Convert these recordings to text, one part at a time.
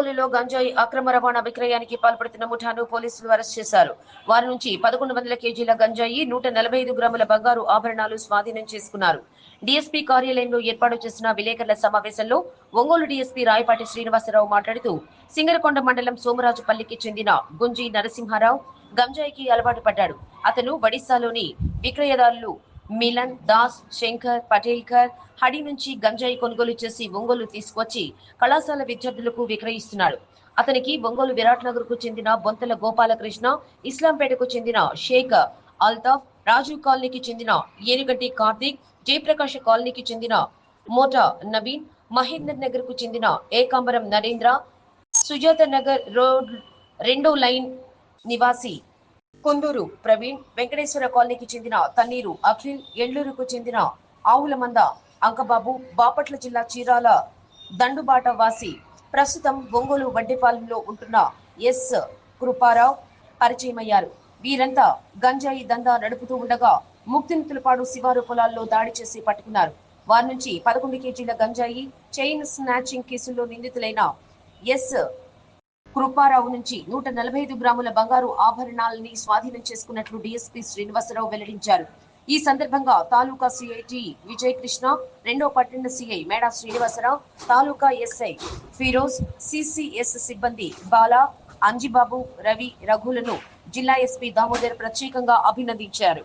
ఒంగోలులో గంజాయి అక్రమ రవాణా విక్రయానికి పాల్పడుతున్న ముఠాను పోలీసులు అరెస్ట్ చేశారు. వారి నుంచి పదకొండు వందల కేజీల గంజాయి నూట నలభై ఐదు గ్రాముల బంగారు ఆభరణాలు స్వాధీనం చేసుకున్నారు. డీఎస్పీ కార్యాలయంలో ఏర్పాటు చేసిన విలేకరుల సమావేశంలో ఒంగోలు డీఎస్పీ రాయపాటి శ్రీనివాసరావు మాట్లాడుతూ సింగరకొండ మండలం సోమరాజుపల్లికి చెందిన గుంజి నరసింహారావు గంజాయికి అలవాటు పడ్డాడు. అతను ఒడిశాలోని విక్రయదారులు మిలన్ దాస్ శంకర్ పటేల్కర్ హడి నుంచి గంజాయి కొనుగోలు చేసి ఒంగోలు తీసుకొచ్చి కళాశాల విద్యార్థులకు విక్రయిస్తున్నాడు. అతనికి ఒంగోలు విరాట్ నగర్కు చెందిన బొంతల గోపాలకృష్ణ ఇస్లాంపేటకు చెందిన షేక్ అల్తాఫ్ రాజీవ్ కాలనీకి చెందిన ఏనుగంటి కార్తీక్ జయప్రకాష్ కాలనీకి చెందిన మోటా నవీన్ మహేందర్ నగర్కు చెందిన ఏకాంబరం నరేంద్ర సుజాత నగర్ రోడ్ రెండో లైన్ నివాసి కొందూరు ప్రవీణ్ వెంకటేశ్వర కాలనీకి చెందిన తన్నీరు అఖిల్ ఎళ్ళూరుకు చెందిన ఆవుల మంద అంకబాబు బాపట్ల జిల్లా చీరాల దండుబాట వాసి ప్రస్తుతం ఒంగోలు వడ్డేపాలెంలో ఉంటున్న ఎస్. కృపారావు పరిచయమయ్యారు. వీరంతా గంజాయి దందా నడుపుతూ ఉండగా ముక్తినుతులపాడు శివారు పొలాల్లో దాడి చేసి పట్టుకున్నారు. వారి నుంచి పదకొండు కేజీల గంజాయి చైన్ స్నాచింగ్ కేసుల్లో నిందితులైన ఎస్. కృపారావు నుంచి నూట నలభై ఐదు గ్రాముల బంగారు ఆభరణాలని స్వాధీనం చేసుకున్నట్లు డీఎస్పీ శ్రీనివాసరావు వెల్లడించారు. ఈ సందర్భంగా తాలూకా సిఐటి విజయ్ కృష్ణ రెండో పట్టణ CI Meda Srinivasa Rao taluka SI Firoz CCS సిబ్బంది బాలా అంజిబాబు రవి రఘులను జిల్లా ఎస్పీ దామోదర్ ప్రత్యేకంగా అభినందించారు.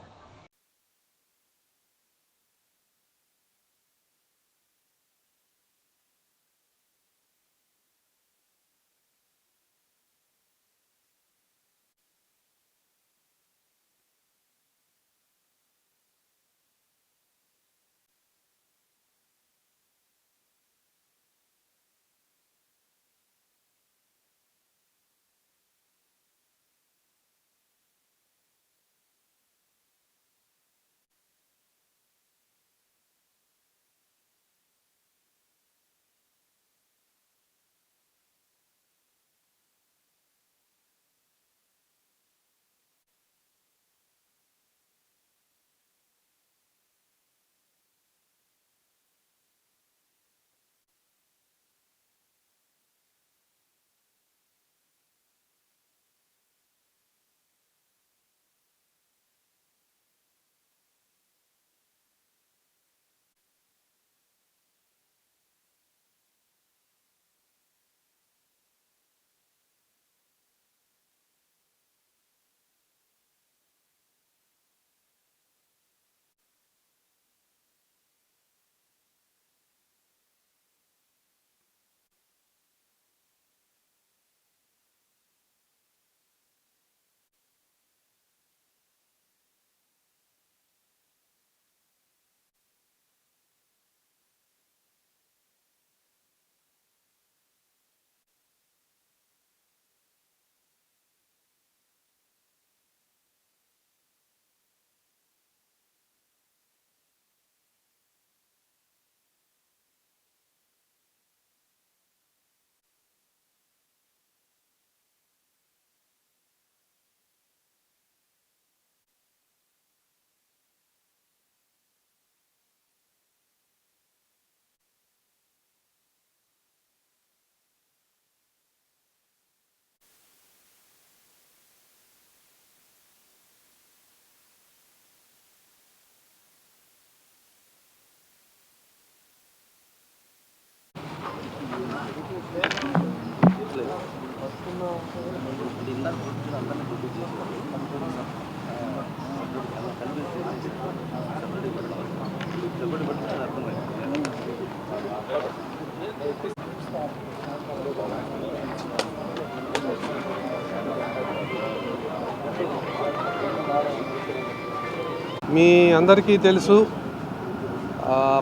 మీ అందరికీ తెలుసు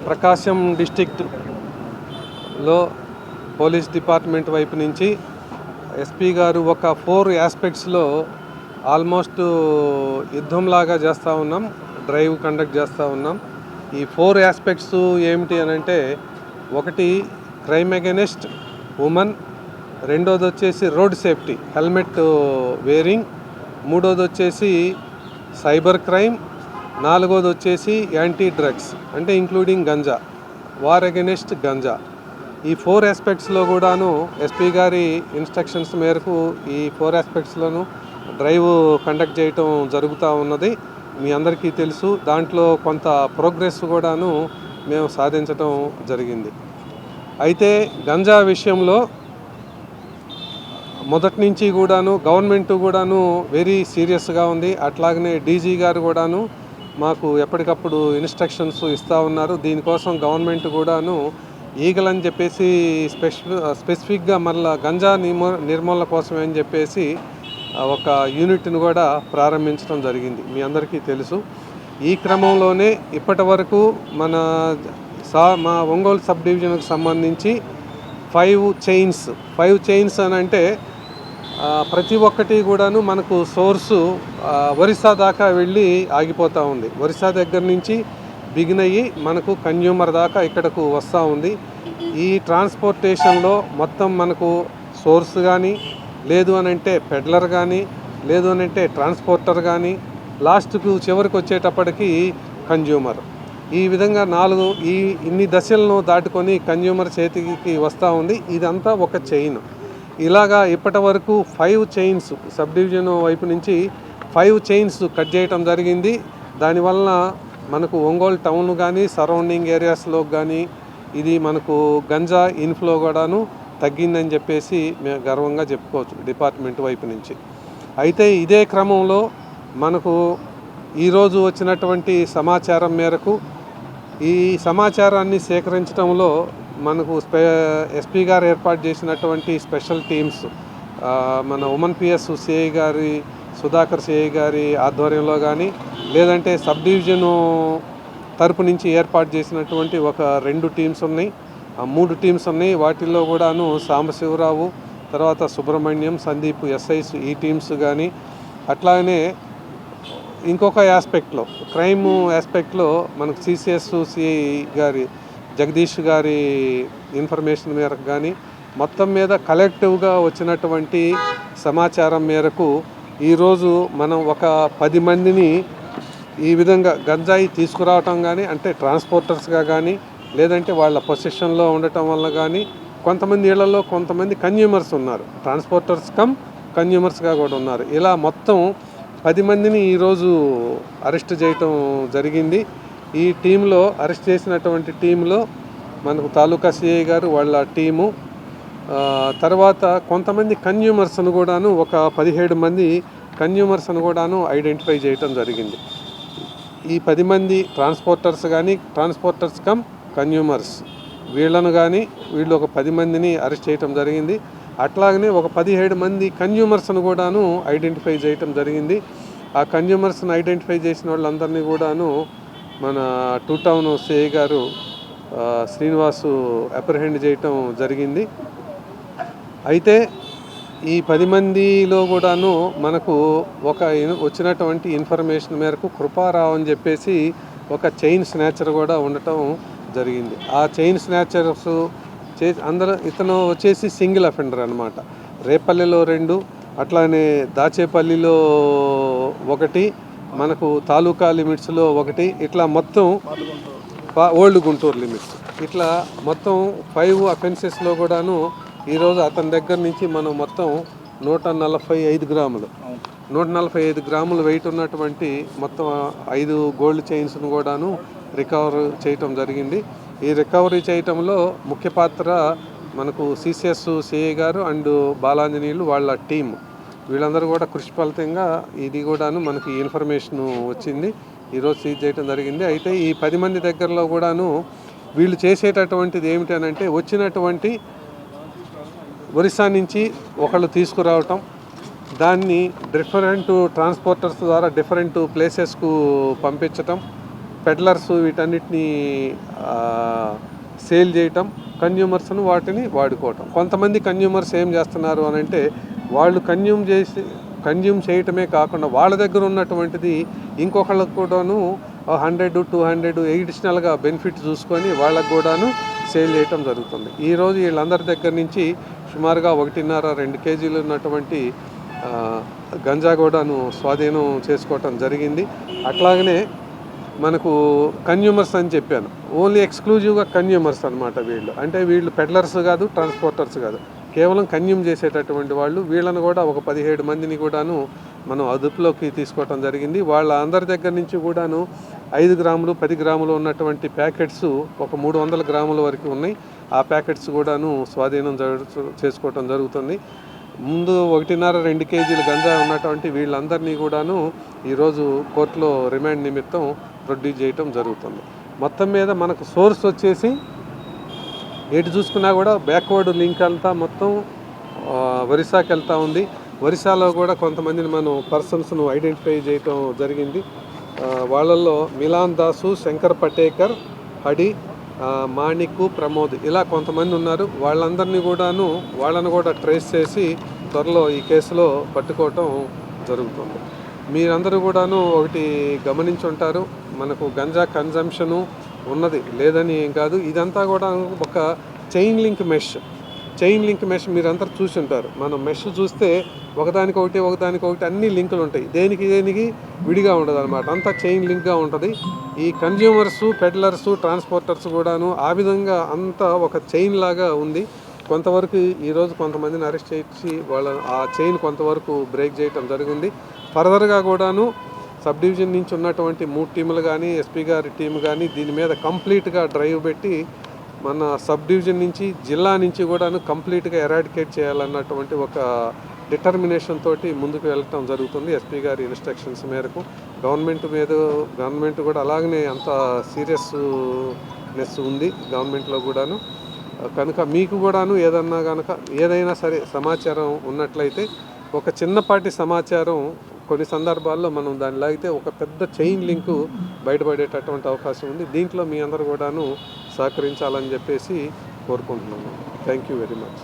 ప్రకాశం డిస్టిక్లో పోలీస్ డిపార్ట్మెంట్ వైపు నుంచి ఎస్పీ గారు ఒక ఫోర్ ఆస్పెక్ట్స్లో ఆల్మోస్ట్ యుద్ధంలాగా చేస్తూ ఉన్నాం డ్రైవ్ కండక్ట్ చేస్తూ ఉన్నాం. ఈ ఫోర్ ఆస్పెక్ట్స్ ఏమిటి అని అంటే ఒకటి క్రైమ్ అగెనిస్ట్ ఉమెన్ రెండోది వచ్చేసి రోడ్ సేఫ్టీ హెల్మెట్ వేరింగ్ మూడోది వచ్చేసి సైబర్ క్రైమ్ నాలుగోది వచ్చేసి యాంటీ డ్రగ్స్ అంటే including ganja war against ganja. ఈ ఫోర్ ఆస్పెక్ట్స్లో కూడాను ఎస్పీ గారి ఇన్స్ట్రక్షన్స్ మేరకు ఈ ఫోర్ ఆస్పెక్ట్స్లోను డ్రైవ్ కండక్ట్ చేయటం జరుగుతూ ఉన్నది. మీ అందరికీ తెలుసు దాంట్లో కొంత ప్రోగ్రెస్ కూడాను మేము సాధించటం జరిగింది. అయితే గంజా విషయంలో మొదటి నుంచి కూడాను గవర్నమెంట్ కూడాను వెరీ సీరియస్గా ఉంది. అట్లాగనే డీజీ గారు కూడాను మాకు ఎప్పటికప్పుడు ఇన్స్ట్రక్షన్స్ ఇస్తూ ఉన్నారు. దీనికోసం గవర్నమెంట్ కూడాను ఈగలు అని చెప్పేసి స్పెసిఫి స్పెసిఫిక్గా మళ్ళా గంజా నిర్మూ నిర్మూలన కోసమే అని చెప్పేసి ఒక యూనిట్ను కూడా ప్రారంభించడం జరిగింది. మీ అందరికీ తెలుసు. ఈ క్రమంలోనే ఇప్పటి వరకు మన సా మా ఒంగోలు సబ్ డివిజన్కు సంబంధించి ఫైవ్ చైన్స్ ఫైవ్ చైన్స్ అని అంటే ప్రతి ఒక్కటి కూడాను మనకు సోర్సు ఒరిస్సా దాకా వెళ్ళి ఆగిపోతూ ఉంది. ఒరిస్సా దగ్గర నుంచి బిగిన్ అయ్యి మనకు కన్జ్యూమర్ దాకా ఇక్కడకు వస్తూ ఉంది. ఈ ట్రాన్స్పోర్టేషన్లో మొత్తం మనకు సోర్స్ కానీ లేదు అని అంటే పెడ్లర్ కానీ లేదు అని అంటే ట్రాన్స్పోర్టర్ కానీ లాస్ట్కు చివరికి వచ్చేటప్పటికి కన్జ్యూమర్ ఈ విధంగా నాలుగు ఈ ఇన్ని దశలను దాటుకొని కన్జ్యూమర్ చేతికి వస్తూ ఉంది. ఇదంతా ఒక చైన్. ఇలాగా ఇప్పటి వరకు ఫైవ్ చైన్స్ సబ్ డివిజన్ వైపు నుంచి ఫైవ్ చైన్స్ కట్ చేయటం జరిగింది. దానివల్ల మనకు ఒంగోలు టౌన్ కానీ సరౌండింగ్ ఏరియాస్లో కానీ ఇది మనకు గంజా ఇన్ఫ్లో కూడాను తగ్గిందని చెప్పేసి మేము గర్వంగా చెప్పుకోవచ్చు డిపార్ట్మెంట్ వైపు నుంచి. అయితే ఇదే క్రమంలో మనకు ఈరోజు వచ్చినటువంటి సమాచారం మేరకు ఈ సమాచారాన్ని సేకరించడంలో మనకు స్పె ఎస్పీ గారు ఏర్పాటు చేసినటువంటి స్పెషల్ టీమ్స్ మన ఉమన్ పిఎస్ సిఐ గారి సుధాకర్ సిఐ గారి ఆధ్వర్యంలో కానీ లేదంటే సబ్ డివిజను తరపు నుంచి ఏర్పాటు చేసినటువంటి ఒక రెండు టీమ్స్ ఉన్నాయి. ఆ మూడు టీమ్స్ ఉన్నాయి. వాటిల్లో కూడాను సాంబశివరావు తర్వాత సుబ్రహ్మణ్యం సందీప్ ఎస్ఐస్ ఈ టీమ్స్ కానీ అట్లానే ఇంకొక ఆస్పెక్ట్లో క్రైమ్ ఆస్పెక్ట్లో మనకు సిసిఎస్ సిఐ గారి జగదీష్ గారి ఇన్ఫర్మేషన్ మేరకు కానీ మొత్తం మీద కలెక్టివ్గా వచ్చినటువంటి సమాచారం మేరకు ఈరోజు మనం ఒక పది మందిని ఈ విధంగా గంజాయి తీసుకురావటం కానీ అంటే ట్రాన్స్పోర్టర్స్గా కానీ లేదంటే వాళ్ళ పొసిషన్లో ఉండటం వల్ల కానీ కొంతమంది ఇళ్ళలో కొంతమంది కన్జ్యూమర్స్ ఉన్నారు. ట్రాన్స్పోర్టర్స్ కమ్ కన్జ్యూమర్స్గా కూడా ఉన్నారు. ఇలా మొత్తం పది మందిని ఈరోజు అరెస్ట్ చేయటం జరిగింది. ఈ టీంలో అరెస్ట్ చేసినటువంటి టీంలో మనకు తాలూకా సిఐ గారు వాళ్ళ టీము. తర్వాత కొంతమంది కన్జ్యూమర్స్ను కూడాను ఒక పదిహేడు మంది కన్జ్యూమర్స్ను కూడాను ఐడెంటిఫై చేయటం జరిగింది. ఈ పది మంది ట్రాన్స్పోర్టర్స్ కానీ ట్రాన్స్పోర్టర్స్ కమ్ కన్జ్యూమర్స్ వీళ్ళను కానీ వీళ్ళు ఒక పది మందిని అరెస్ట్ చేయటం జరిగింది. అట్లాగనే ఒక పదిహేడు మంది కన్జ్యూమర్స్ను కూడాను ఐడెంటిఫై చేయటం జరిగింది. ఆ కన్జ్యూమర్స్ని ఐడెంటిఫై చేసిన వాళ్ళందరినీ కూడాను మన టూ టౌన్ సిఐ గారు శ్రీనివాసు అప్రహెండ్ చేయటం జరిగింది. అయితే ఈ పది మందిలో కూడాను మనకు ఒక వచ్చినటువంటి ఇన్ఫర్మేషన్ మేరకు కృపారావు అని చెప్పేసి ఒక చైన్ స్నాచర్ కూడా ఉండటం జరిగింది. ఆ చైన్ స్నాచర్స్ చే అందరూ ఇతను వచ్చేసి సింగిల్ అఫెండర్ అనమాట రేపల్లిలో రెండు అట్లానే దాచేపల్లిలో ఒకటి మనకు తాలూకా లిమిట్స్లో ఒకటి ఇట్లా మొత్తం పా- ఓల్డ్ గుంటూరు లిమిట్స్. ఇట్లా మొత్తం ఫైవ్ అఫెన్సెస్లో కూడాను ఈరోజు అతని దగ్గర నుంచి మనం మొత్తం నూట నలభై ఐదు గ్రాములు. నూట నలభై ఐదు గ్రాములు వెయిట్ ఉన్నటువంటి మొత్తం ఐదు గోల్డ్ చైన్స్ను కూడాను రికవర్ చేయటం జరిగింది. ఈ రికవరీ చేయటంలో ముఖ్య పాత్ర మనకు CCS CI garu and Balanjaneyulu వాళ్ళ టీం వీళ్ళందరూ కూడా కృషి ఫలితంగా ఇది కూడాను మనకి ఇన్ఫర్మేషన్ వచ్చింది. ఈరోజు సీజ్ చేయడం జరిగింది. అయితే ఈ పది మంది దగ్గరలో కూడాను వీళ్ళు చేసేటటువంటిది ఏమిటి అని అంటే వచ్చినటువంటి ఒరిస్సా నుంచి ఒకళ్ళు తీసుకురావటం. దాన్ని డిఫరెంట్ ట్రాన్స్పోర్టర్స్ ద్వారా డిఫరెంట్ ప్లేసెస్కు పంపించటం. పెడ్లర్స్ వీటన్నిటిని సేల్ చేయటం. కన్జ్యూమర్స్ను వాటిని వాడుకోవటం. కొంతమంది కన్జ్యూమర్స్ ఏం చేస్తున్నారు అని అంటే వాళ్ళు కన్జ్యూమ్ చేసి కన్జ్యూమ్ చేయటమే కాకుండా వాళ్ళ దగ్గర ఉన్నటువంటిది ఇంకొకళ్ళకు కూడాను హండ్రెడ్ టూ హండ్రెడ్ ఎడిషనల్గా బెనిఫిట్ చూసుకొని వాళ్ళకు కూడాను సేల్ చేయటం జరుగుతుంది. ఈరోజు వీళ్ళందరి దగ్గర నుంచి సుమారుగా ఒకటిన్నర రెండు కేజీలు ఉన్నటువంటి గంజా కూడాను స్వాధీనం చేసుకోవటం జరిగింది. అట్లాగనే మనకు కన్యూమర్స్ అని చెప్పాను. ఓన్లీ ఎక్స్క్లూజివ్గా కన్యూమర్స్ అనమాట వీళ్ళు. అంటే వీళ్ళు పెడ్లర్స్ కాదు ట్రాన్స్పోర్టర్స్ కాదు. కేవలం కన్జ్యూమ్ చేసేటటువంటి వాళ్ళు వీళ్ళను కూడా ఒక పదిహేడు మందిని కూడాను మనం అదుపులోకి తీసుకోవటం జరిగింది. వాళ్ళ అందరి దగ్గర నుంచి కూడాను ఐదు గ్రాములు పది గ్రాములు ఉన్నటువంటి ప్యాకెట్స్ ఒక మూడు వందల గ్రాముల వరకు ఉన్నాయి. ఆ ప్యాకెట్స్ కూడాను స్వాధీనం చేసుకోవటం జరుగుతుంది. ముందు ఒకటిన్నర రెండు కేజీలు గంజా ఉన్నటువంటి వీళ్ళందరినీ కూడాను ఈరోజు కోర్టులో రిమాండ్ నిమిత్తం ప్రొడ్యూస్ చేయటం జరుగుతుంది. మొత్తం మీద మనకు సోర్స్ వచ్చేసి ఎటు చూసుకున్నా కూడా బ్యాక్వర్డ్ లింక్ అంతా మొత్తం ఒరిస్సాకి వెళ్తూ ఉంది. ఒరిస్సాలో కూడా కొంతమందిని మనం పర్సన్స్ను ఐడెంటిఫై చేయటం జరిగింది. వాళ్ళల్లో మిలాన్ దాసు శంకర్ పటేకర్ హడి మాణిక్కు ప్రమోద్ ఇలా కొంతమంది ఉన్నారు. వాళ్ళందరినీ కూడాను వాళ్ళను కూడా ట్రేస్ చేసి త్వరలో ఈ కేసులో పట్టుకోవటం జరుగుతుంది. మీరందరూ కూడాను ఒకటి గమనించి ఉంటారు మనకు గంజా కన్జంప్షను ఉన్నది లేదని ఏం కాదు. ఇదంతా కూడా ఒక chain link mesh chain link mesh మీరంతా చూసి ఉంటారు మనం మెష్ చూస్తే ఒకదానికొకటి ఒకదానికొకటి అన్ని లింకులు ఉంటాయి. దేనికి దేనికి విడిగా ఉండదు అనమాట అంతా చైన్ లింక్గా ఉంటుంది. ఈ కన్జ్యూమర్స్ పెడ్లర్స్ ట్రాన్స్పోర్టర్స్ కూడాను ఆ విధంగా అంతా ఒక చైన్ లాగా ఉంది. కొంతవరకు ఈరోజు కొంతమందిని అరెస్ట్ చేసి వాళ్ళ ఆ చైన్ కొంతవరకు బ్రేక్ చేయటం జరిగింది. ఫర్దర్గా కూడాను సబ్ డివిజన్ నుంచి ఉన్నటువంటి మూడు టీములు కానీ ఎస్పీ గారి టీం కానీ దీని మీద కంప్లీట్గా డ్రైవ్ పెట్టి మన సబ్ డివిజన్ నుంచి జిల్లా నుంచి కూడాను కంప్లీట్గా ఎరాడికేట్ చేయాలన్నటువంటి ఒక డిటర్మినేషన్ తోటి ముందుకు వెళ్ళటం జరుగుతుంది ఎస్పీ గారి ఇన్స్ట్రక్షన్స్ మేరకు. గవర్నమెంట్ మీద గవర్నమెంట్ కూడా అలాగనే అంత సీరియస్నెస్ ఉంది గవర్నమెంట్లో కూడాను. కనుక మీకు కూడాను ఏదన్నా కనుక ఏదైనా సరే సమాచారం ఉన్నట్లయితే ఒక చిన్నపాటి సమాచారం కొన్ని సందర్భాల్లో మనం దాన్ని లాగితే ఒక పెద్ద చైన్ లింకు బయటపడేటటువంటి అవకాశం ఉంది. దీంట్లో మీ అందరూ కూడాను సహకరించాలని చెప్పేసి కోరుకుంటున్నాను. Thank you very much